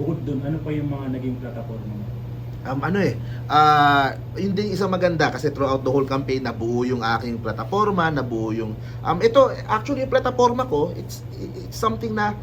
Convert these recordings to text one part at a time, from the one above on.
bukod dun, ano pa yung mga naging plataforma mo? Um, ano eh, ah yun din isang maganda kasi throughout the whole campaign nabuo yung aking plataforma, nabuo yung um ito actually yung plataforma ko, it's, it's something na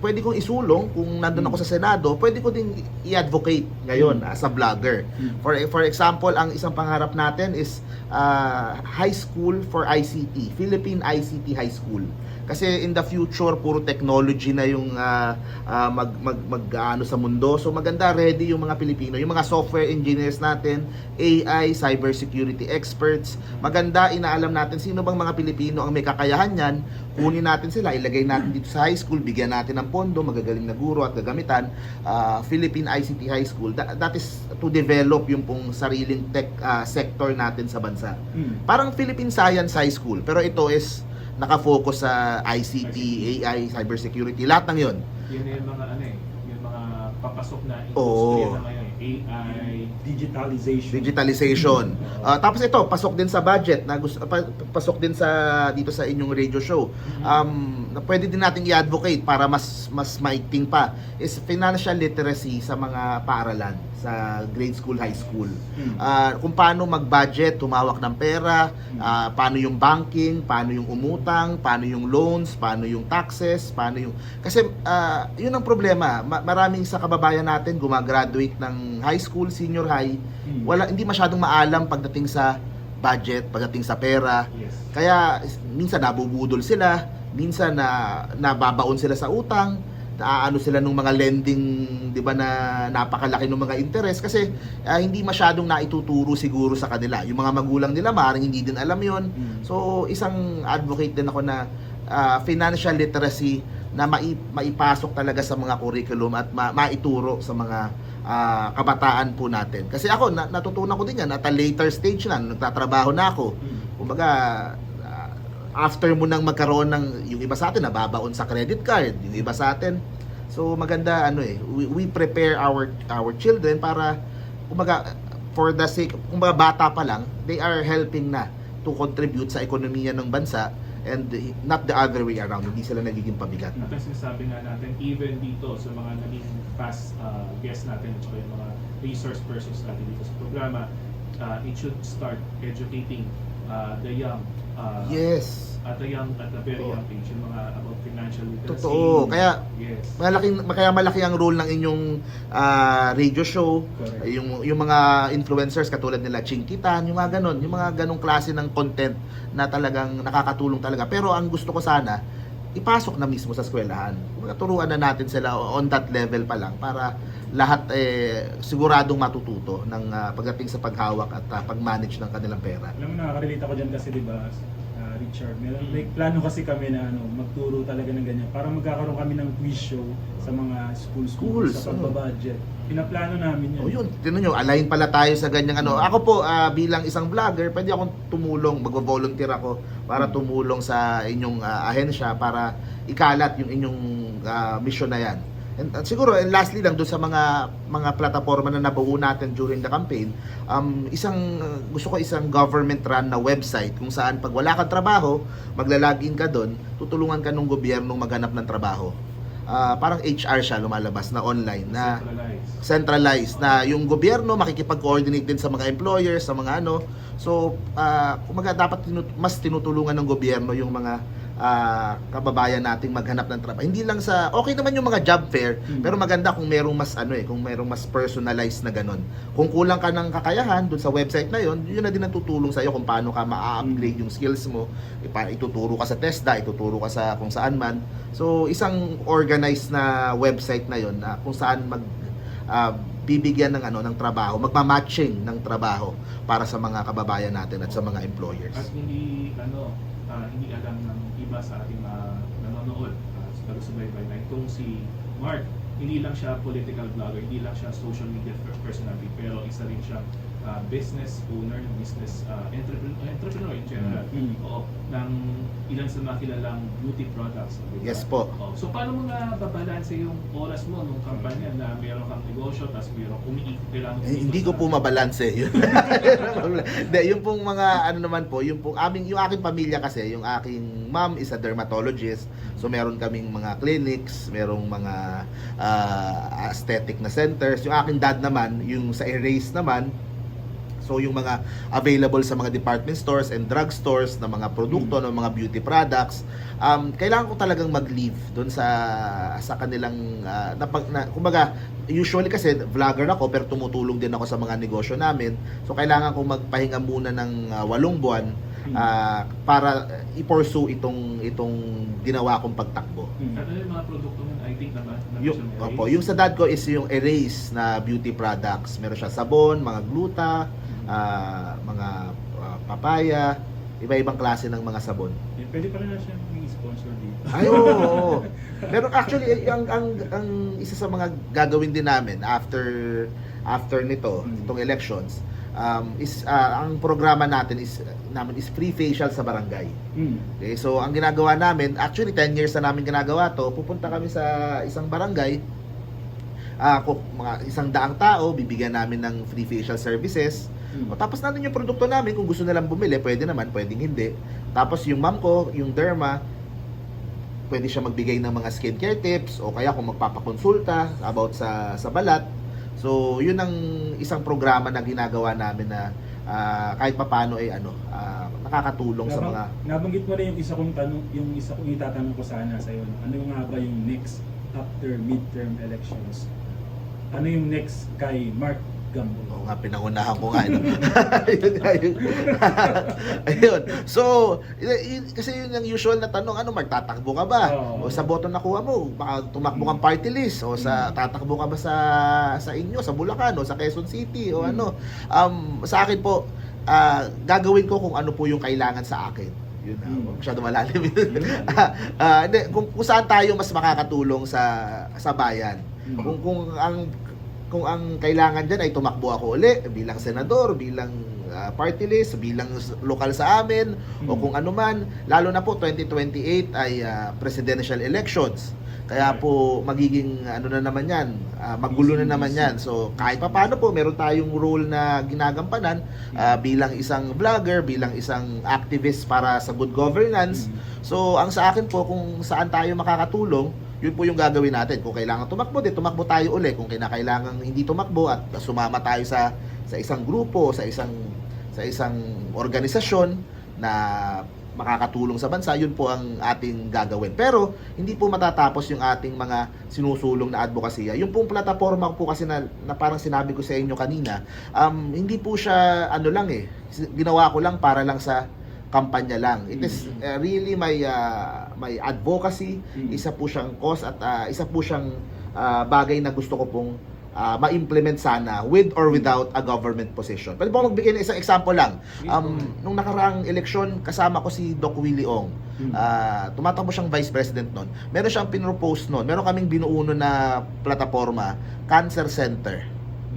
pwede kong isulong kung nandun ako sa Senado, pwede ko ding i-advocate ngayon as a vlogger. For for example, ang isang pangarap natin is ah, high school for ICT, Philippine ICT High School. Kasi in the future puro technology na yung ah, ah, mag mag mag ano sa mundo. So maganda ready yung mga Pilipino, yung mga software engineers natin, AI, cybersecurity experts. Maganda inaalam natin sino bang mga Pilipino ang may kakayahan niyan. Kunin natin sila, ilagay natin dito sa high school, bigyan natin ng pondo, magagaling na guro at gagamitan. Ah, Philippine ICT High School. That, that is to develop yung pong sariling tech ah, sector natin sa bansa. Mm. Parang Philippine Science High School, pero ito is nakafocus sa ICT, AI, cybersecurity, lahat ng yon. Yun yung mga ano eh, yung mga papasok na industriya na ngayon, AI, Digitalization. digitalization. Ah, tapos ito, pasok din sa budget na gusto pa- pasok din sa dito sa inyong radio show. Um na pwede din nating i-advocate para mas mas maigting pa is financial literacy sa mga paaralan sa grade school, high school. Ah, kung paano mag-budget, tumawak ng pera, ah, paano yung banking, paano yung umutang, paano yung loans, paano yung taxes, paano yung kasi ah, yun ang problema. Ma- maraming sa kababayan natin gumagraduate ng high school, senior high, Mm. wala hindi masyadong maalam pagdating sa budget, pagdating sa pera. yes. Kaya minsan nabubudol sila, minsan na nababaon sila sa utang, naaano sila ng mga lending, 'di ba na napakalaki ng mga interest kasi ah, hindi masyadong naituturo siguro sa kanila. Yung mga magulang nila maaaring hindi din alam 'yon. Mm. So isang advocate din ako na ah, financial literacy na mai, maipasok talaga sa mga curriculum at ma, maituro sa mga ah, kabataan po natin. Kasi ako na, natutunan ko din yan at a later stage na nagtatrabaho na ako. Mm. Kumbaga, after mo nang magkaroon ng, yung iba sa atin, nababaon sa credit card, yung iba sa atin. So, maganda, ano eh, we, we prepare our our children para, kumbaga, for the sake, kumbaga bata pa lang, they are helping na to contribute sa ekonomiya ng bansa and not the other way around. Hindi sila nagiging pabigat. At ang sinasabi nga natin, even dito sa mga naging past uh, guests natin at yung mga resource persons natin dito sa programa, uh, it should start educating uh, the young uh, Yes. at a young at a very young age yung mga about financial literacy. Totoo. Kaya, yes. malaking, kaya malaki ang role ng inyong ah, radio show, Correct. yung yung mga influencers katulad nila Chinkitan, yung mga ganon, yung mga ganong klase ng content na talagang nakakatulong talaga. Pero ang gusto ko sana, ipasok na mismo sa eskwelahan. Turuan na natin sila on that level pa lang para lahat eh, siguradong matututo ng ah, pagdating sa paghawak at ah, pag-manage ng kanilang pera. Alam mo, nakaka-relate ako dyan kasi, di ba, ah, Richard, meron, like, plano kasi kami na ano, magturo talaga ng ganyan. Para magkakaroon kami ng quiz show sa mga school schools, Schools, sa ano. pagbabudget. Pinaplano namin yun. O yun, tinan nyo, align pala tayo sa ganyang ano. Ako po, ah, bilang isang vlogger, pwede akong tumulong, mag-volunteer ako para tumulong sa inyong ah, ahensya para ikalat yung inyong ah, mission na yan. And, at siguro, and lastly lang, doon sa mga mga plataforma na nabuo natin during the campaign, um, isang, uh, gusto ko isang government run na website kung saan pag wala kang trabaho, maglalagin ka doon, tutulungan ka ng gobyerno maghanap ng trabaho. Ah, parang HR siya lumalabas na online na Centralized. centralized na yung gobyerno makikipag-coordinate din sa mga employers, sa mga ano. So, ah kumaga dapat tinut- mas tinutulungan ng gobyerno yung mga ah, kababayan nating maghanap ng trabaho. Hindi lang sa okay naman yung mga job fair, Mm. pero maganda kung merong mas ano eh, kung merong mas personalized na ganun. Kung kulang ka ng kakayahan doon sa website na yon, yun na din ang tutulong sa iyo kung paano ka ma-upgrade yung skills mo. Ipa, ituturo ka sa TESDA, ituturo ka sa kung saan man. So, isang organized na website na yon na kung saan mag ah, bibigyan ng ano ng trabaho, magma-matching ng trabaho para sa mga kababayan natin at sa mga employers. At hindi ano ah, hindi alam ng iba sa ating ah, nanonood uh, sa taga-subaybay na itong si Mark hindi lang siya political vlogger, hindi lang siya social media per- personality, pero isa rin siya ah, business owner, business ah, entrepreneur, entrepreneur in general. Mm. Oo, ng ilan sa mga kilalang beauty products. di ba? Yes po. Oo. So paano mo nga babalanse yung oras mo nung kampanya na meron kang negosyo tapos meron umiikot kailangan Eh, hindi ko po mabalanse yun. Hindi, yung pong mga ano naman po, yung pong aming yung aking pamilya kasi, yung aking mom is a dermatologist. So meron kaming mga clinics, merong mga ah, aesthetic na centers. Yung aking dad naman, yung sa Erase naman, So yung mga available sa mga department stores and drug stores na mga produkto ng mga beauty products, um, kailangan ko talagang mag-leave doon sa sa kanilang ah, na, na kumbaga usually kasi vlogger ako pero tumutulong din ako sa mga negosyo namin. So kailangan ko magpahinga muna ng ah, walong buwan Mm. ah, para i-pursue itong itong ginawa kong pagtakbo. Mm. Ano yung mga produkto nun? I think na ba? na Yung, mo, opo, yung sa dad ko is yung Erase na beauty products. Meron siya sabon, mga gluta, ah, mga ah, papaya, iba-ibang klase ng mga sabon. Pwede pa rin na siya maging sponsor dito. Ay, oo. oo. Pero actually, ang, ang, ang isa sa mga gagawin din namin after after nito, Mm. itong elections, um, is ah, ang programa natin is namin is free facial sa barangay. Mm. Okay, so ang ginagawa namin, actually 10 years na namin ginagawa to, pupunta kami sa isang barangay, kung mga isang daang tao, bibigyan namin ng free facial services. Mm. O, tapos natin yung produkto namin, kung gusto nilang bumili, pwede naman, pwedeng hindi. Tapos yung mom ko, yung derma, pwede siya magbigay ng mga skincare tips o kaya kung magpapakonsulta about sa sa balat. So, yun ang isang programa na ginagawa namin na ah, kahit papaano ay ano, ah, nakakatulong sa Nabang- mga Nabanggit mo na yung isa kong tanong, yung isa kong itatanong ko sana sa iyo. Ano nga ba yung next after midterm elections? Ano yung next kay Mark Gambo? Oo nga, pinangunahan ko nga. Ano? Ayun nga, yun. Ayun. So, y- y- kasi yun yung usual na tanong, ano, magtatakbo ka ba? Oo. O sa boto nakuha mo, baka tumakbo kang party list. O sa, tatakbo ka ba sa, sa inyo, sa Bulacan, o sa Quezon City, o Mm. ano. Um, sa akin po, ah, gagawin ko kung ano po yung kailangan sa akin. Yun na, Mm. huwag masyado malalim. Yun. Ah, hindi, kung, kung saan tayo mas makakatulong sa sa bayan. Mm. Kung kung ang kung ang kailangan diyan ay tumakbo ako uli bilang senador, bilang ah, party list, bilang lokal sa amin o Mm. kung ano man, lalo na po 2028 ay ah, presidential elections. Kaya Right. po magiging ano na naman 'yan, ah, magulo na naman. 'yan. So kahit papaano po meron tayong role na ginagampanan ah, bilang isang vlogger, bilang isang activist para sa good governance. Mm. So, ang sa akin po, kung saan tayo makakatulong, yun po yung gagawin natin. Kung kailangan tumakbo, di tumakbo tayo uli. Kung kinakailangan hindi tumakbo at sumama tayo sa sa isang grupo, sa isang sa isang organisasyon na makakatulong sa bansa, yun po ang ating gagawin. Pero, hindi po matatapos yung ating mga sinusulong na advokasya. Yung pong plataforma po kasi na, na parang sinabi ko sa inyo kanina, um, hindi po siya ano lang eh, ginawa ko lang para lang sa kampanya lang. It is uh, really my uh, my advocacy. Mm. Isa po siyang cause at uh, isa po siyang uh, bagay na gusto ko pong uh, ma-implement sana with or without a government position. Pwede ako magbigay ng isang example lang? Um, nung nakaraang eleksyon, kasama ko si Doc Willie Ong. Ah, tumatakbo siyang vice president noon. Meron siyang pinropose noon. Meron kaming binuo nun na plataforma, Cancer Center,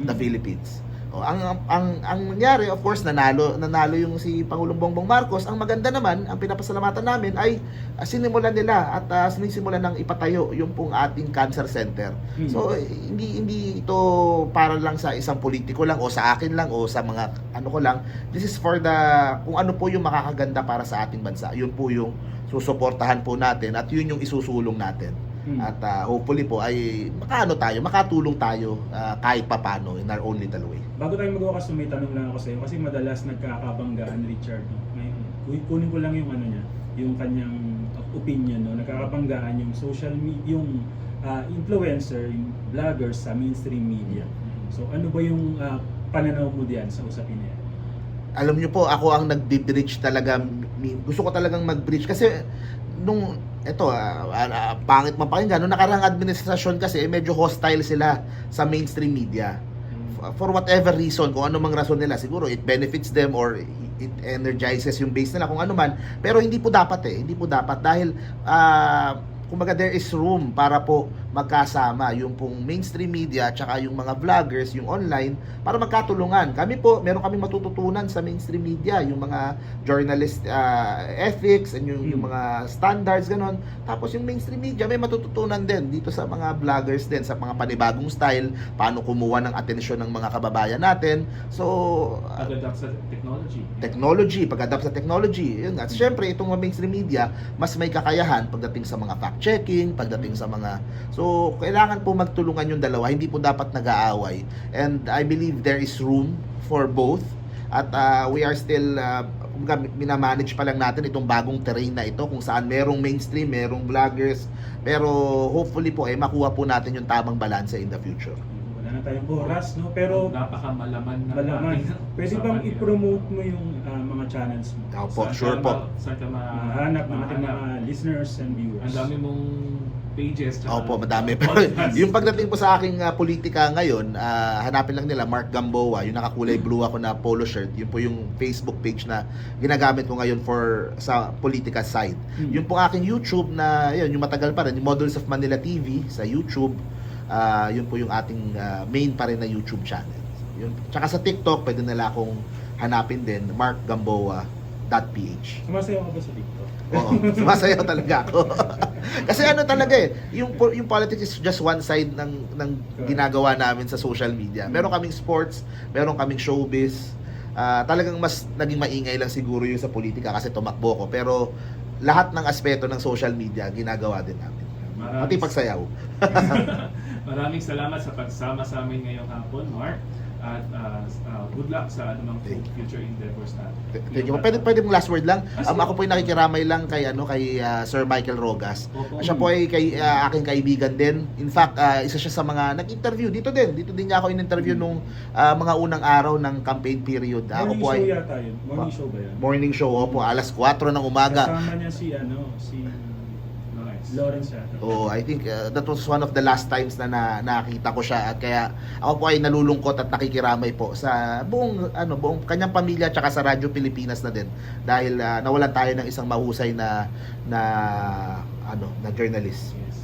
the. Philippines. O, ang ang ang nangyari of course nanalo nanalo yung si Pangulong Bongbong Marcos. Ang maganda naman, ang pinapasalamatan namin ay ah, sinimulan nila at uh, sinisimulan ng ipatayo yung pong ating cancer center. Mm. So eh, hindi hindi ito para lang sa isang politiko lang o sa akin lang o sa mga ano ko lang. This is for the kung ano po yung makakaganda para sa ating bansa. Yun po yung susuportahan po natin at yun yung isusulong natin. Mm. At ah, hopefully po ay makaano tayo, makatulong tayo ah, kahit papano in our own little way. Bago tayo magwakas, may tanong lang ako sa iyo kasi madalas nagkakabanggaan Richard. No? May, ku- kunin ko lang yung ano niya, yung kanyang opinion. No? Nagkakabanggaan yung social media, yung ah, influencer, yung vloggers sa mainstream media. So ano ba yung ah, pananaw mo diyan sa usapin niya? alam niyo po, ako ang nagbi-bridge talaga. Gusto ko talagang mag-bridge kasi nung eto ah, ah, pangit man pakinggan nung nakarang administrasyon kasi medyo hostile sila sa mainstream media. F- For whatever reason, kung ano mang rason nila, siguro it benefits them or it energizes yung base nila kung ano man. Pero hindi po dapat eh, hindi po dapat dahil ah, kumbaga there is room para po magkasama yung pong mainstream media at saka yung mga vloggers, yung online para magkatulungan. Kami po, meron kami matututunan sa mainstream media, yung mga journalist uh, ethics and yung, yung Hmm. mga standards ganon. Tapos yung mainstream media may matututunan din dito sa mga vloggers din sa mga panibagong style, paano kumuha ng atensyon ng mga kababayan natin. So, uh, Pag-adapt sa technology. technology, pag-adapt sa technology. Yun. At syempre, itong mga mainstream media, mas may kakayahan pagdating sa mga fact-checking, pagdating sa mga... So, kailangan po magtulungan yung dalawa. Hindi po dapat nag-aaway. And I believe there is room for both. At uh, we are still... Uh, minamanage pa lang natin itong bagong terrain na ito kung saan merong mainstream, merong vloggers pero hopefully po eh makuha po natin yung tamang balanse in the future. Wala na tayong oras, no? Pero Napakamalaman na malaman. Pwede bang i-promote mo yung ah, mga channels mo? Opo, sure ka po. ma- Saan ka ma- Mahanap ng ating mahanap? mga listeners and viewers. Ang dami mong pages. tsaka Opo, madami. Pero yung pagdating po sa aking ah, politika ngayon, ah, hanapin lang nila Mark Gamboa, yung nakakulay blue ako na polo shirt. Yun po yung Facebook page na ginagamit ko ngayon for sa politika side. Hmm. Yung po aking YouTube na yun, yung matagal pa rin, yung Models of Manila TV sa YouTube. ah, yun po yung ating ah, main pa rin na YouTube channel. Yun. Tsaka sa TikTok, pwede nila akong hanapin din, markgamboa.ph. Sumasayaw ka ba sa TikTok? Oo, sumasayaw talaga ako. Kasi ano talaga eh, yung yung politics is just one side ng ng ginagawa namin sa social media. Meron kaming sports, meron kaming showbiz. Ah, talagang mas naging maingay lang siguro yung sa politika kasi tumakbo ko. Pero lahat ng aspeto ng social media ginagawa din namin. Maraming- Pati pagsayaw. Maraming salamat sa pagsama sa amin ngayong hapon, Mark. At uh, uh, good luck sa anumang future endeavors natin. Thank you. Pwede, pwede mong last word lang. Ah, Um, ako po ay nakikiramay lang kay ano kay ah, Sir Michael Rogas. Opo. Siya po ay kay, ah, aking kaibigan din. In fact, ah, isa siya sa mga nag-interview dito din. Dito din niya ako in-interview nung ah, mga unang araw ng campaign period. Ako Morning po show ay yata yun. Morning show ba yan? morning show opo, alas 4 ng umaga. Kasama niya si ano, si Nice. Lawrence yata. Oh, I think uh, that was one of the last times na, na nakita ko siya at kaya ako po ay nalulungkot at nakikiramay po sa buong ano buong kanyang pamilya at saka sa Radyo Pilipinas na din dahil ah, nawalan tayo ng isang mahusay na na ano na journalist. Yes.